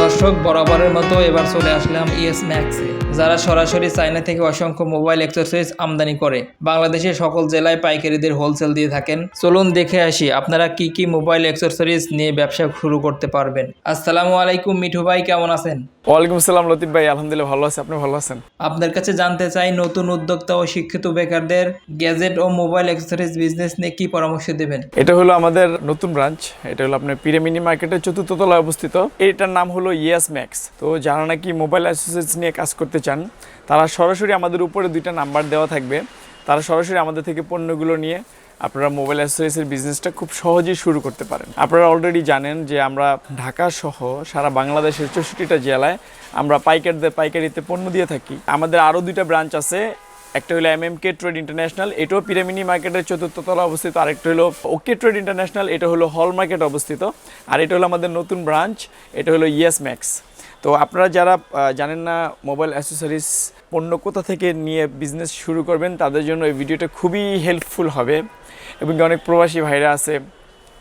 দর্শক বরাবরের মতো এবার চলে আসলাম ইএস ম্যাক্সে যারা সরাসরি চায়না থেকে অসংখ্য মোবাইল অ্যাক্সেসরিজ আমদানি করে। বাংলাদেশের সকল জেলায় পাইকারিদের হোলসেল দিয়ে থাকেন। চলুন দেখে আসি আপনারা কি কি মোবাইল অ্যাক্সেসরিজ নিয়ে ব্যবসা শুরু করতে পারবেন। আসসালামু আলাইকুম মিঠু ভাই কেমন আছেন? ওয়ালাইকুম আসসালাম লতিফ ভাই আলহামদুলিল্লাহ ভালো আছে। আপনি ভালো আছেন? আপনার কাছে জানতে চাই নতুন উদ্যোক্তা ও শিক্ষিত বেকারদের গ্যাজেট ও মোবাইল অ্যাক্সেসরিজ বিজনেস নিয়ে কি পরামর্শ দেবেন? এটা হলো আমাদের নতুন ব্রাঞ্চ এটা হলো আপনার পিরামিনি মার্কেটের চতুর্থ তলায় অবস্থিত। এটার নাম হলো ইয়েস ম্যাক্স তো যারা নাকি মোবাইল অ্যাসোসিয়েটস নিয়ে কাজ করতে চান, তারা সরাসরি আমাদের উপরে দুইটা নাম্বার দেওয়া থাকবে। তারা সরাসরি আমাদের থেকে পণ্যগুলো নিয়ে আপনারা মোবাইল অ্যাসোসিয়েটসের বিজনেসটা খুব সহজেই শুরু করতে পারেন। আপনারা অলরেডি জানেন যে আমরা ঢাকা সহ সারা বাংলাদেশের চৌষট্টিটা জেলায় আমরা পাইকারদের পাইকারিতে পণ্য দিয়ে থাকি। আমাদের আরও দুইটা ব্রাঞ্চ আছে একটা হলো M M K trade international এটাও পিরামিনি মার্কেটের চতুর্থ তলা অবস্থিত, আরেকটা হলো ওকে ট্রেড ইন্টারন্যাশনাল এটা হলো হল মার্কেট অবস্থিত, আর এটা হলো আমাদের নতুন ব্রাঞ্চ এটা হলো ইয়েস ম্যাক্স তো আপনারা যারা জানেন না মোবাইল অ্যাসেসরিজ পণ্য কোথা থেকে নিয়ে বিজনেস শুরু করবেন, তাদের জন্য এই ভিডিওটা খুবই হেল্পফুল হবে। এবং অনেক প্রবাসী ভাইরা আছে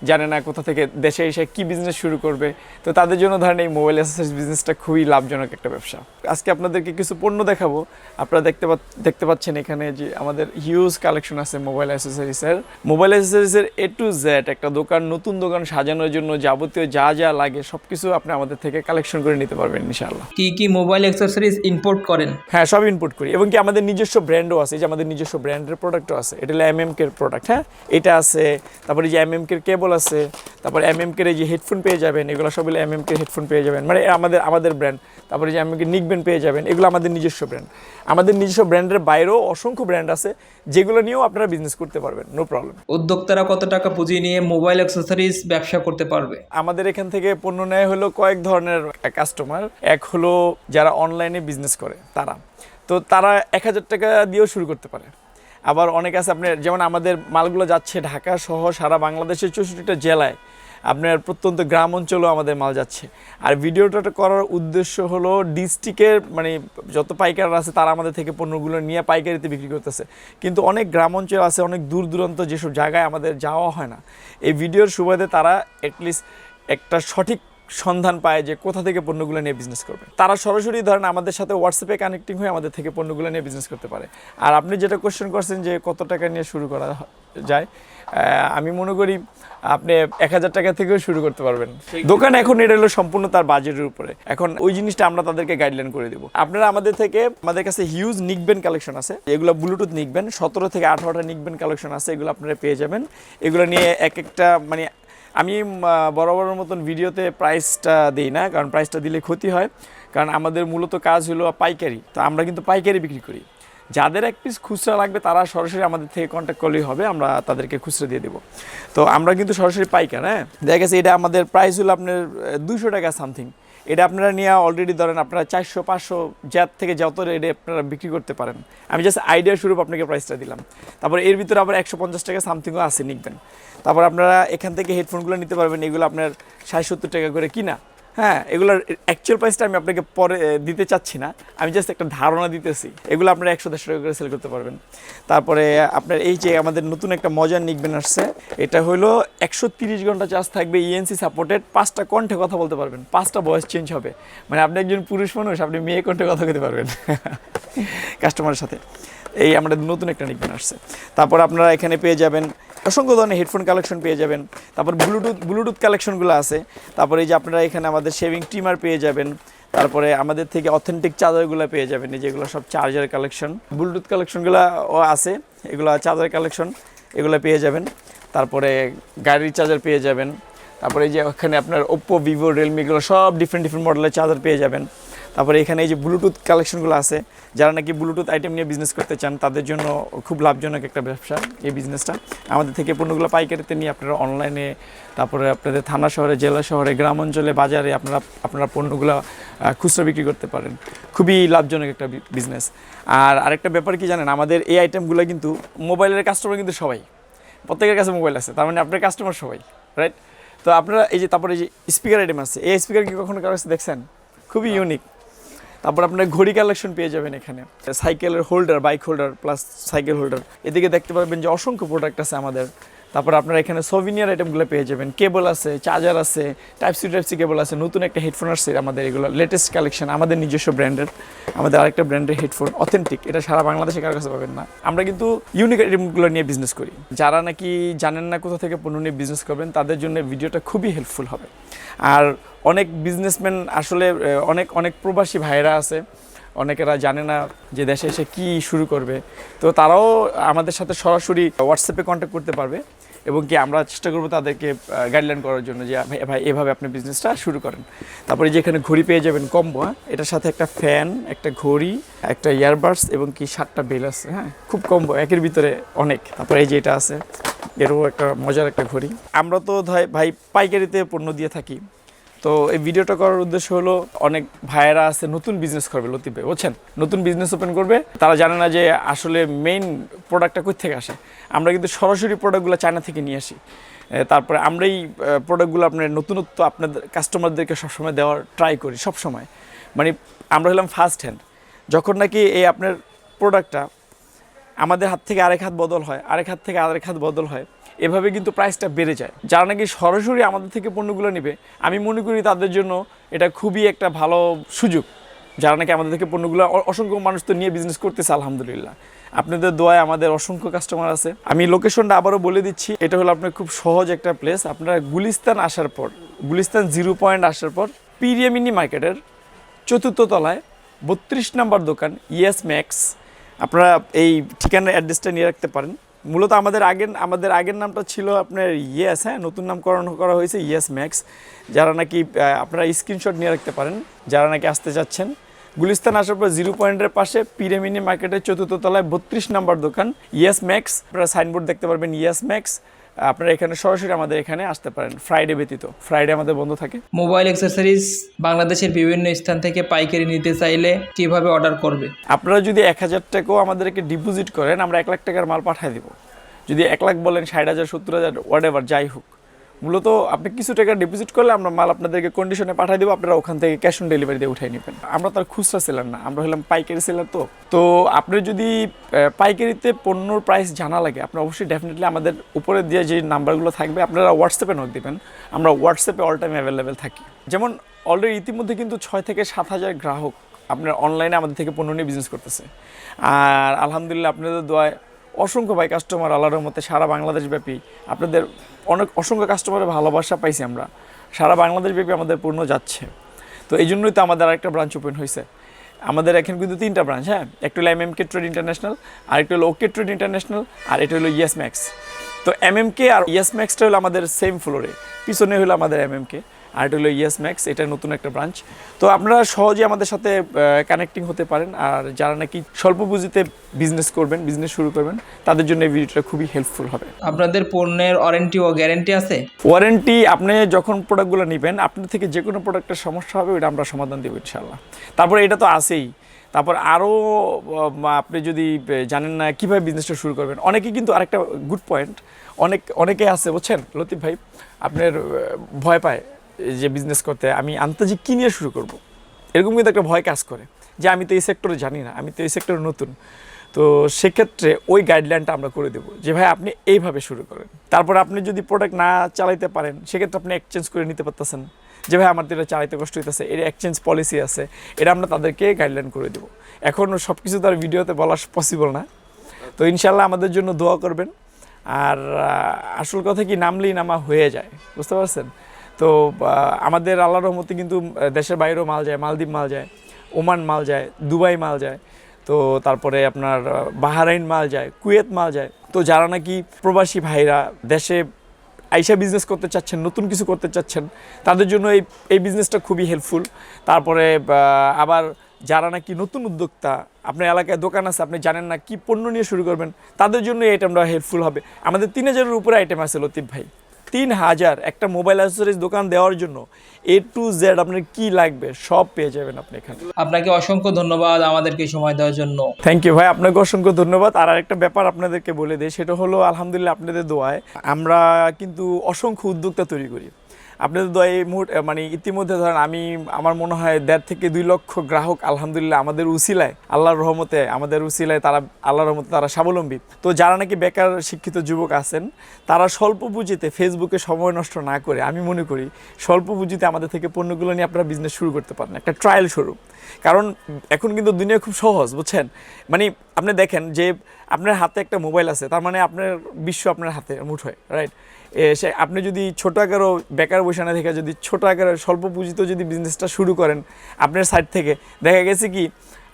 জানে না কোথা থেকে দেশে এসে কি বিজনেস শুরু করবে। তো তাদের জন্য ধরেন এই মোবাইল অ্যাসেসরিজ বিজনেসটা খুবই লাভজনক একটা ব্যবসা। আজকে আপনাদেরকে কিছু পণ্য দেখাবো। আপনারা দেখতে দেখতে পাচ্ছেন এখানে যে আমাদের হিউজ কালেকশন আছে মোবাইল অ্যাসেসরিজের মোবাইল অ্যাসেসরিজের এ টু জেড একটা দোকান নতুন দোকান সাজানোর জন্য যাবতীয় যা যা লাগে সব কিছু আপনি আমাদের থেকে কালেকশন করে নিতে পারবেন ইনশাআল্লাহ। কি কি মোবাইল অ্যাক্সেসরিজ ইম্পোর্ট করেন? হ্যাঁ সব ইনপুট করি। এবং কি আমাদের নিজস্ব ব্র্যান্ডও আছে যে আমাদের নিজস্ব ব্র্যান্ডের প্রোডাক্টও আছে। এটা হলো এম এম কের প্রোডাক্ট হ্যাঁ? এটা আছে তারপরে যে এম এম কের কেবল আছে তারপরে এম এম কের যে হেডফোন পেয়ে যাবেন এগুলো সব এম এম কের হেডফোন পেয়ে যাবেন। মানে আমাদের আমাদের ব্র্যান্ড তারপরে যে এম এম কে নিকবেন পেয়ে যাবেন এগুলো আমাদের নিজস্ব ব্র্যান্ড আমাদের নিজস্ব ব্র্যান্ডের বাইরেও অসংখ্য ব্র্যান্ড আছে যেগুলো নিয়েও আপনারা বিজনেস করতে পারবেন নো প্রবলেম উদ্যোক্তারা কত টাকা পুঁজি নিয়ে মোবাইল অ্যাক্সেসরিজ ব্যবসা করতে পারবে? আমাদের এখান থেকে পণ্য নেয় হলো কয়েক ধরনের কাস্টমার এক হলো যারা অনলাইনে বিজনেস করে তারা। তো তারা এক হাজার টাকা দিয়েও শুরু করতে পারে। আবার অনেক আছে আপনার যেমন আমাদের মালগুলো যাচ্ছে ঢাকা সহ সারা বাংলাদেশের চৌষট্টিটা জেলায়, আপনার প্রত্যন্ত গ্রাম অঞ্চলেও আমাদের মাল যাচ্ছে। আর ভিডিওটা করার উদ্দেশ্য হলো ডিস্ট্রিক্টের মানে যত পাইকাররা আছে তারা আমাদের থেকে পণ্যগুলো নিয়ে পাইকারিতে বিক্রি করতেছে। কিন্তু অনেক গ্রাম অঞ্চল আছে, অনেক দূর দূরান্ত যেসব জায়গায় আমাদের যাওয়া হয় না। এই ভিডিওর সুবাদে তারা অ্যাটলিস্ট একটা সঠিক সন্ধান পায় যে কোথা থেকে পণ্যগুলো নিয়ে বিজনেস করবে। তারা সরাসরি ধরেন আমাদের সাথে হোয়াটসঅ্যাপে কানেক্টিং হয়ে আমাদের থেকে পণ্যগুলো নিয়ে বিজনেস করতে পারে। আর আপনি যেটা কোশ্চেন করছেন যে কত টাকা নিয়ে শুরু করা যায় আমি মনে করি আপনি এক হাজার টাকা থেকেও শুরু করতে পারবেন। দোকান এখন এটা হলো সম্পূর্ণ তার বাজেটের উপরে। এখন ওই জিনিসটা আমরা তাদেরকে গাইডলাইন করে দেবো। আপনারা আমাদের থেকে আমাদের কাছে হিউজ নিকবেন কালেকশন আছে। এগুলো ব্লুটুথ নিকবেন সতেরো থেকে আঠারোটা নিকবেন কালেকশন আছে। এগুলো আপনারা পেয়ে যাবেন। এগুলো নিয়ে এক একটা মানে আমি বরাবরের মতন ভিডিওতে প্রাইসটা দিই না, কারণ প্রাইসটা দিলে ক্ষতি হয়। কারণ আমাদের মূলত কাজ হলো পাইকারি। তো আমরা কিন্তু পাইকারি বিক্রি করি। যাদের এক পিস খুচরা লাগবে, তারা সরাসরি আমাদের থেকে কন্ট্যাক্ট করলেই হবে, আমরা তাদেরকে খুচরা দিয়ে দেবো। তো আমরা কিন্তু সরাসরি পাইকার হ্যাঁ? দেখা গেছে এটা আমাদের প্রাইস হলো আপনার দুশো টাকা সামথিং এটা আপনারা নিয়ে অলরেডি ধরেন আপনারা চারশো, পাঁচশো জ্যাত থেকে যত রেটে আপনারা বিক্রি করতে পারেন। আমি জাস্ট আইডিয়া স্বরূপ আপনাকে প্রাইসটা দিলাম। তারপর এর ভিতরে আবার একশো পঞ্চাশ টাকা সামথিংও আছে নিকবেন। তারপর আপনারা এখান থেকে হেডফোনগুলো নিতে পারবেন, এগুলো আপনার ষাট সত্তর টাকা করে কিনা। হ্যাঁ এগুলোর অ্যাকচুয়াল প্রাইসটা আমি আপনাকে পরে দিতে চাচ্ছি না। আমি জাস্ট একটা ধারণা দিতেছি। এগুলো আপনারা একশো দেড়শো টাকা করে সেল করতে পারবেন। তারপরে আপনার এই যে আমাদের নতুন একটা মজার নিকবেন আসছে, এটা হলো একশো তিরিশ ঘণ্টা চার্জ থাকবে E ইএনসি সাপোর্টেড পাঁচটা কণ্ঠে কথা বলতে পারবেন। পাঁচটা ভয়েস চেঞ্জ হবে। মানে আপনি একজন পুরুষ মানুষ, আপনি মেয়ে কণ্ঠে কথা বলতে পারবেন। কাস্টমারের সাথে। এই আমাদের নতুন একটা নিকবেন আসছে। তারপর আপনারা এখানে পেয়ে যাবেন অসংখ্য ধরনের হেডফোন কালেকশন পেয়ে যাবেন। তারপর ব্লুটুথ ব্লুটুথ কালেকশনগুলো আছে। তারপরে এই যে আপনারা এখানে আমাদের শেভিং ট্রিমার পেয়ে যাবেন। তারপরে আমাদের থেকে অথেন্টিক চার্জারগুলো পেয়ে যাবেন। যেগুলো সব চার্জার কালেকশন ব্লুটুথ কালেকশনগুলো আছে। এগুলো চার্জার কালেকশন এগুলো পেয়ে যাবেন। তারপরে গাড়ির চার্জার পেয়ে যাবেন। তারপরে এই যে ওখানে আপনার ওপ্পো ভিভো রিয়েলমি এগুলো সব ডিফারেন্ট ডিফারেন্ট মডেলের চার্জার পেয়ে যাবেন। তারপরে এখানে এই যে ব্লুটুথ কালেকশনগুলো আছে যারা নাকি ব্লুটুথ আইটেম নিয়ে বিজনেস করতে চান তাদের জন্য খুব লাভজনক একটা ব্যবসা এই বিজনেসটা আমাদের থেকে পণ্যগুলো পাইকারিতে নিয়ে আপনারা অনলাইনে তারপরে আপনাদের থানা শহরে জেলা শহরে গ্রাম অঞ্চলে বাজারে আপনারা আপনারা পণ্যগুলো খুচরা বিক্রি করতে পারেন। খুবই লাভজনক একটা বিজনেস আর আরেকটা ব্যাপার কি জানেন আমাদের এই আইটেমগুলো কিন্তু মোবাইলের কাস্টমার কিন্তু সবাই। প্রত্যেকের কাছে মোবাইল আছে তার মানে আপনার কাস্টমার সবাই রাইট তো আপনারা এই যে তারপরে এই যে স্পিকার আইটেম আছে এই স্পিকার কি কখনো কারও কাছে দেখছেন? খুবই ইউনিক তারপর আপনার ঘড়ি কালেকশন পেয়ে যাবেন এখানে। সাইকেলের holder bike holder plus cycle holder এদিকে দেখতে পাবেন যে অসংখ্য প্রোডাক্ট আছে আমাদের। তারপর আপনারা এখানে সোভিনিয়ার আইটেমগুলো পেয়ে যাবেন। কেবল আছে চার্জার আছে type C type C cable আছে, নতুন একটা হেডফোন আসছে আমাদের এগুলো লেটেস্ট কালেকশন আমাদের নিজস্ব ব্র্যান্ডের আমাদের আরেকটা ব্র্যান্ডের হেডফোন অথেন্টিক এটা সারা বাংলাদেশে কারও কাছে পাবেন না। আমরা কিন্তু ইউনিক আইটেমগুলো নিয়ে বিজনেস করি। যারা নাকি জানেন না কোথা থেকে পণ্য নিয়ে বিজনেস করবেন, তাদের জন্য ভিডিওটা খুবই হেল্পফুল হবে। আর অনেক বিজনেসম্যান আসলে অনেক অনেক প্রবাসী ভাইরা আছে, অনেকেরা জানে না যে দেশে এসে কি শুরু করবে। তো তারাও আমাদের সাথে সরাসরি হোয়াটসঅ্যাপে কন্ট্যাক্ট করতে পারবে। এবং কি আমরা চেষ্টা করব তাদেরকে গাইডলাইন করার জন্য যে, ভাই এভাবে আপনি বিজনেসটা শুরু করেন। তারপরে যে এখানে ঘড়ি পেয়ে যাবেন কম্বো হ্যাঁ এটার সাথে একটা ফ্যান একটা ঘড়ি, একটা ইয়ারবাডস এবং কি সাতটা বেল আছে হ্যাঁ খুব কম্বো, একের ভিতরে অনেক। তারপরে এই যে এটা আছে, এরও একটা মজার একটা ঘড়ি। আমরা তো ভাই, পাইকারিতে পণ্য দিয়ে থাকি। তো এই ভিডিওটা করার উদ্দেশ্য হলো অনেক ভাইয়েরা আছে নতুন বিজনেস করবে লতিফ, বুঝছেন? নতুন বিজনেস ওপেন করবে। তারা জানে না যে আসলে মেইন প্রোডাক্টটা কোথা থেকে আসে। আমরা কিন্তু সরাসরি প্রোডাক্টগুলো চায়না থেকে নিয়ে আসি। তারপরে আমরা এই প্রোডাক্টগুলো আপনার নতুনত্ব আপনাদের কাস্টমারদেরকে সবসময় দেওয়ার ট্রাই করি, সবসময়। মানে আমরা হলাম ফার্স্ট হ্যান্ড যখন নাকি এই আপনার প্রোডাক্টটা আমাদের হাত থেকে আরেক হাত বদল হয়, আরেক হাত থেকে আরেক হাত বদল হয়। এভাবে কিন্তু প্রাইসটা বেড়ে যায়। যারা নাকি সরাসরি আমাদের থেকে পণ্যগুলো নেবে, আমি মনে করি তাদের জন্য এটা খুবই একটা ভালো সুযোগ। যারা নাকি আমাদের থেকে পণ্যগুলো অসংখ্য মানুষ তো নিয়ে বিজনেস করতেছে, আলহামদুলিল্লাহ। আপনাদের দোয়ায় আমাদের অসংখ্য কাস্টমার আছে। আমি লোকেশনটা আবারও বলে দিচ্ছি, এটা হলো আপনার খুব সহজ একটা প্লেস আপনারা গুলিস্তান আসার পর, গুলিস্তান জিরো পয়েন্ট আসার পর, পিরিয়ামিনি মার্কেটের চতুর্থ তলায় বত্রিশ নম্বর দোকান ইয়েস ম্যাক্স আপনারা এই ঠিকানার অ্যাড্রেসটা নিয়ে রাখতে পারেন। মূলত আমাদের আগের আমাদের আগের নামটা ছিল আপনার ইয়েস হ্যাঁ নতুন নামকরণ করা হয়েছে ইয়েস ম্যাক্স যারা নাকি আপনারা স্ক্রিনশট নিয়ে রাখতে পারেন, যারা নাকি আসতে চাচ্ছেন গুলিস্তান আসার পর জিরো পয়েন্টের পাশে পিরেমিনি মার্কেটের চতুর্থ তলায় বত্রিশ নাম্বার দোকান ইয়েস ম্যাক্স আপনারা সাইনবোর্ড দেখতে পারবেন ইয়েস ম্যাক্স আপনারা এখানে সরাসরি আমাদের এখানে আসতে পারেন ফ্রাইডে ব্যতীত। ফ্রাইডে আমাদের বন্ধ থাকে। মোবাইল অ্যাক্সেসরিজ বাংলাদেশের বিভিন্ন স্থান থেকে পাইকারি নিতে চাইলে কীভাবে অর্ডার করবে? আপনারা যদি এক হাজার টাকাও আমাদেরকে ডিপোজিট করেন আমরা এক লাখ টাকার মাল পাঠিয়ে দিব। যদি এক লাখ বলেন ষাট হাজার সত্তর হাজার হোয়াট এভার যাই হোক। মূলত আপনি কিছু টাকা ডিপোজিট করলে আমরা মাল আপনাদেরকে কন্ডিশনে পাঠিয়ে দেবো, আপনারা ওখান থেকে ক্যাশ অন ডেলিভারি দিয়ে উঠাই নেবেন। আমরা তার খুচরা সেলার না, আমরা হলাম পাইকারি সেলার তো। তো আপনি যদি পাইকারিতে পণ্যর প্রাইস জানা লাগে, আপনি অবশ্যই ডেফিনেটলি আমাদের উপরে দিয়ে যে নাম্বারগুলো থাকবে, আপনারা হোয়াটসঅ্যাপে নোট দেবেন। আমরা হোয়াটসঅ্যাপে অল টাইম অ্যাভেলেবেল থাকি। যেমন অলরেডি ইতিমধ্যে কিন্তু ছয় থেকে সাত হাজার গ্রাহক আপনার অনলাইনে আমাদের থেকে পণ্য নিয়ে বিজনেস করতেছে। আর আলহামদুলিল্লাহ আপনাদের দোয়ায় অসংখ্য ভাই কাস্টমার আল্লাহর মতে সারা বাংলাদেশ ব্যাপী। আপনাদের অনেক অসংখ্য কাস্টমারের ভালোবাসা পাইছি আমরা। সারা বাংলাদেশ ব্যাপী আমাদের পূর্ণ যাচ্ছে। তো এই জন্যই তো আমাদের আরেকটা ব্রাঞ্চ ওপেন হয়েছে আমাদের এখন কিন্তু তিনটা ব্রাঞ্চ হ্যাঁ? একটা হলো এম কে ট্রেড ইন্টারন্যাশনাল আর একটা হলো ওকে ট্রেড ইন্টারন্যাশনাল আর এটা হলো ইয়েস ম্যাক্স তো এম কে আর ইয়েস ম্যাক্সটা হলো আমাদের সেম ফ্লোরে পিছনে হলো আমাদের এম কে আর এটা হলো ইয়েস ম্যাক্স এটা নতুন একটা ব্রাঞ্চ তো আপনারা সহজে আমাদের সাথে কানেক্টিং হতে পারেন। আর যারা নাকি স্বল্প পুঁজিতে বিজনেস করবেন বিজনেস শুরু করবেন তাদের জন্য এই ভিডিওটা খুবই হেল্পফুল হবে। আপনাদের পণ্যের ওয়ারেন্টি ও গ্যারেন্টি আছে? ওয়ারেন্টি আপনি যখন প্রোডাক্টগুলো নেবেন আপনার থেকে যে কোনো প্রোডাক্টের সমস্যা হবে ওইটা আমরা সমাধান দেবো ইনশাল্লাহ তারপরে এটা তো আছেই। তারপর আরও আপনি যদি জানেন না কীভাবে বিজনেসটা শুরু করবেন অনেকে কিন্তু আরেকটা গুড পয়েন্ট অনেক অনেকে আছে বুঝছেন লতিফ ভাই? আপনার ভয় পায়। যে বিজনেস করতে, আমি আন্তাজি কী নিয়ে শুরু করব। এরকম কিন্তু একটা ভয় কাজ করে যে আমি তো এই সেক্টরে জানি না, আমি তো এই সেক্টরে নতুন। তো সেক্ষেত্রে ওই গাইডলাইনটা আমরা করে দেবো যে, ভাই, আপনি এইভাবে শুরু করেন। তারপর আপনি যদি প্রোডাক্ট না চালাইতে পারেন, সেক্ষেত্রে আপনি এক্সচেঞ্জ করে নিতে পারতেছেন। যে, ভাই, আমার এটা চালাইতে কষ্ট হইতেছে, এর এক্সচেঞ্জ পলিসি আছে, এটা আমরা তাদেরকে গাইডলাইন করে দেবো। এখন সব কিছু তো আর ভিডিওতে বলা পসিবল না। তো ইনশাল্লাহ আমাদের জন্য দোয়া করবেন। আর আসল কথা কি, নামলেই নামা হয়ে যায়। বুঝতে পারছেন? তো আমাদের আল্লাহর রহমতে কিন্তু দেশের বাইরেও মাল যায়, মালদ্বীপ মাল যায়, ওমান মাল যায়, দুবাই মাল যায়, তো তারপরে আপনার বাহারাইন মাল যায়, কুয়েত মাল যায়। তো যারা নাকি প্রবাসী ভাইরা দেশে আইসা বিজনেস করতে চাচ্ছেন, নতুন কিছু করতে চাচ্ছেন, তাদের জন্য এই এই বিজনেসটা খুবই হেল্পফুল তারপরে আবার যারা নাকি নতুন উদ্যোক্তা, আপনার এলাকায় দোকান আছে, আপনি জানেন না কি পণ্য নিয়ে শুরু করবেন, তাদের জন্য এই আইটেমটা হেল্পফুল হবে। আমাদের তিন হাজারের উপরে আইটেম আছে লতিফ ভাই। তিন হাজার একটা মোবাইল অ্যাসেসরিজ দোকান দেওয়ার জন্য এ টু জেড আপনার কি লাগবে সব পেয়ে যাবেন আপনি এখানে। আপনাকে অসংখ্য ধন্যবাদ আমাদেরকে সময় দেওয়ার জন্য। থ্যাংক ইউ ভাই আপনাকে অসংখ্য ধন্যবাদ। আর আরেকটা ব্যাপার আপনাদেরকে বলে দেয় সেটা হলো আলহামদুলিল্লাহ আপনাদের দোয়ায় আমরা কিন্তু অসংখ্য উদ্যোক্তা তৈরি করি। আপনাদের দয়া এই মুহূর্তে মানে ইতিমধ্যে ধরেন আমি, আমার মনে হয় দেড় থেকে দুই লক্ষ গ্রাহক আলহামদুলিল্লাহ আমাদের উসিলায়, আল্লাহর রহমতে আমাদের উসিলায় তারা, আল্লাহর রহমতে তারা স্বাবলম্বী। তো যারা নাকি বেকার শিক্ষিত যুবক আছেন, তারা স্বল্প পুঁজিতে ফেসবুকে সময় নষ্ট না করে, আমি মনে করি স্বল্প পুঁজিতে আমাদের থেকে পণ্যগুলো নিয়ে আপনারা বিজনেস শুরু করতে পারেন। একটা ট্রায়াল শুরু কারণ এখন কিন্তু দুনিয়া খুব সহজ, বুঝছেন? মানে আপনি দেখেন যে আপনার হাতে একটা মোবাইল আছে, তার মানে আপনার বিশ্ব আপনার হাতে মুঠোয় রাইট সে আপনি যদি ছোট আকারও বেকার বৈশানে থেকে যদি ছোট আকারের স্বল্প পুঁজিতে যদি বিজনেসটা শুরু করেন আপনার সাইড থেকে, দেখা গেছে কি,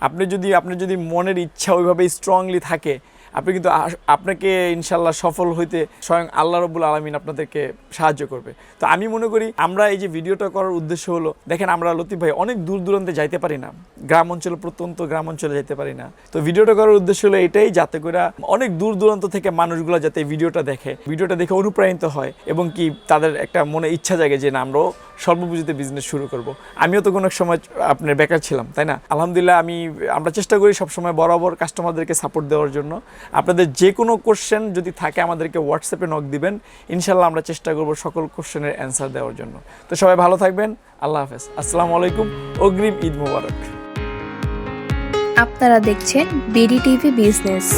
আপনি যদি, আপনার যদি মনের ইচ্ছা ওইভাবে স্ট্রংলি থাকে আপনি কিন্তু আপনাকে ইনশাল্লাহ সফল হইতে স্বয়ং আল্লাহ রবুল আলমিন আপনাদেরকে সাহায্য করবে। তো আমি মনে করি আমরা এই যে ভিডিওটা করার উদ্দেশ্য হলো, দেখেন আমরা লতিফ ভাই অনেক দূর দূরান্তে যাইতে পারি না। গ্রাম অঞ্চলে, প্রত্যন্ত গ্রাম অঞ্চলে যাইতে পারি না। তো ভিডিওটা করার উদ্দেশ্য হলো এটাই, যাতে করে অনেক দূর দূরান্ত থেকে মানুষগুলো যাতে ভিডিওটা দেখে ভিডিওটা দেখে অনুপ্রাণিত হয় এবং কি তাদের একটা মনে ইচ্ছা জাগে যে না আমরাও স্বল্প পুঁজিতে বিজনেস শুরু করব। আমিও তো কোনো সময় আপনার বেকার ছিলাম, তাই না? আলহামদুলিল্লাহ আমি, আমরা চেষ্টা করি সবসময় বরাবর কাস্টমারদেরকে সাপোর্ট দেওয়ার জন্য। আপনাদের যে কোনো কোশ্চেন যদি থাকে, আমাদেরকে হোয়াটসঅ্যাপে নক দিবেন। ইনশাল্লাহ আমরা চেষ্টা করব সকল কোশ্চেনের অ্যান্সার দেওয়ার জন্য। তো সবাই ভালো থাকবেন, আল্লাহ হাফেজ। আসসালামু আলাইকুম, অগ্রিম ঈদ মুবারক। আপনারা দেখছেন বিডি টিভি বিজনেস